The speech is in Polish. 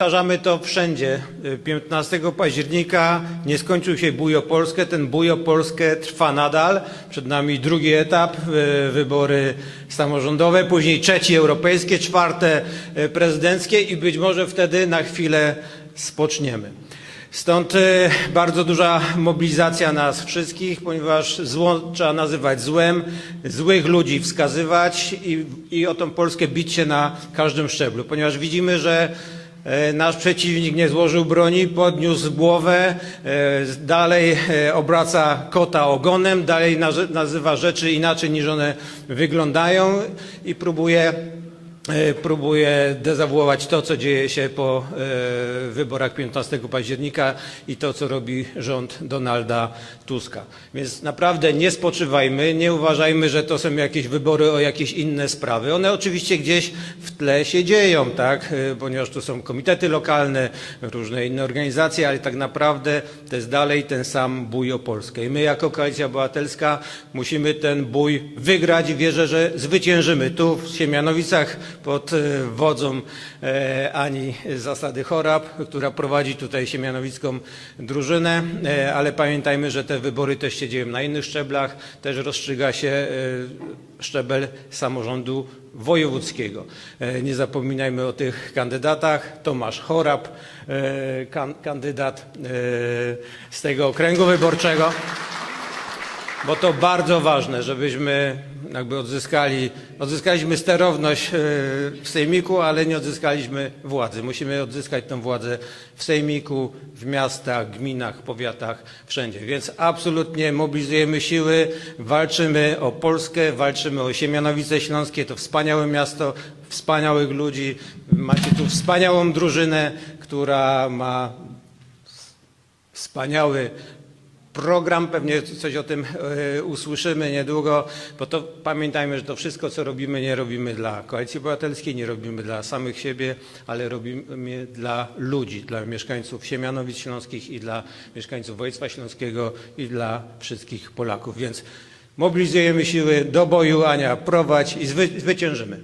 Powtarzamy to wszędzie. 15 października nie skończył się bój o Polskę. Ten bój o Polskę trwa nadal. Przed nami drugi etap, e, wybory samorządowe, później trzeci europejskie, czwarte e, prezydenckie i być może wtedy na chwilę spoczniemy. Stąd bardzo duża mobilizacja nas wszystkich, ponieważ zło trzeba nazywać złem, złych ludzi wskazywać i, i o tą Polskę bić się na każdym szczeblu, ponieważ widzimy, że Nasz przeciwnik nie złożył broni, podniósł głowę, e, dalej e, obraca kota ogonem, dalej nazy- nazywa rzeczy inaczej niż one wyglądają i próbuje, e, próbuje dezawuować to, co dzieje się po e, wyborach 15 października i to, co robi rząd Donalda Tuska. Więc naprawdę nie spoczywajmy, nie uważajmy, że to są jakieś wybory o jakieś inne sprawy. One oczywiście gdzieś w tle się dzieją, tak, e, ponieważ tu są komitety lokalne, różne inne organizacje, ale tak naprawdę to jest dalej ten sam bój o Polskę. I my jako Koalicja Obywatelska musimy ten bój wygrać i wierzę, że zwyciężymy. Tu w Siemianowicach pod e, wodzą e, Ani Zasady Chorab, która prowadzi tutaj siemianowicką drużynę, e, ale pamiętajmy, że te wybory też się dzieją na innych szczeblach, też rozstrzyga się szczebel samorządu wojewódzkiego. Nie zapominajmy o tych kandydatach. Tomasz Chorab, kan, kandydat z tego okręgu wyborczego. Bo to bardzo ważne, żebyśmy jakby odzyskali, odzyskaliśmy sterowność e, w Sejmiku, ale nie odzyskaliśmy władzy. Musimy odzyskać tę władzę w Sejmiku, w miastach, gminach, powiatach, wszędzie. Więc absolutnie mobilizujemy siły, walczymy o Polskę, walczymy o Siemianowice Śląskie. To wspaniałe miasto, wspaniałych ludzi. Macie tu wspaniałą drużynę, która ma wspaniały program, pewnie coś o tym e, usłyszymy niedługo, bo to pamiętajmy, że to wszystko, co robimy, nie robimy dla Koalicji Obywatelskiej, nie robimy dla samych siebie, ale robimy dla ludzi, dla mieszkańców Siemianowic Śląskich i dla mieszkańców województwa śląskiego i dla wszystkich Polaków. Więc mobilizujemy siły do boju, Ania, prowadź i zwy, zwyciężymy.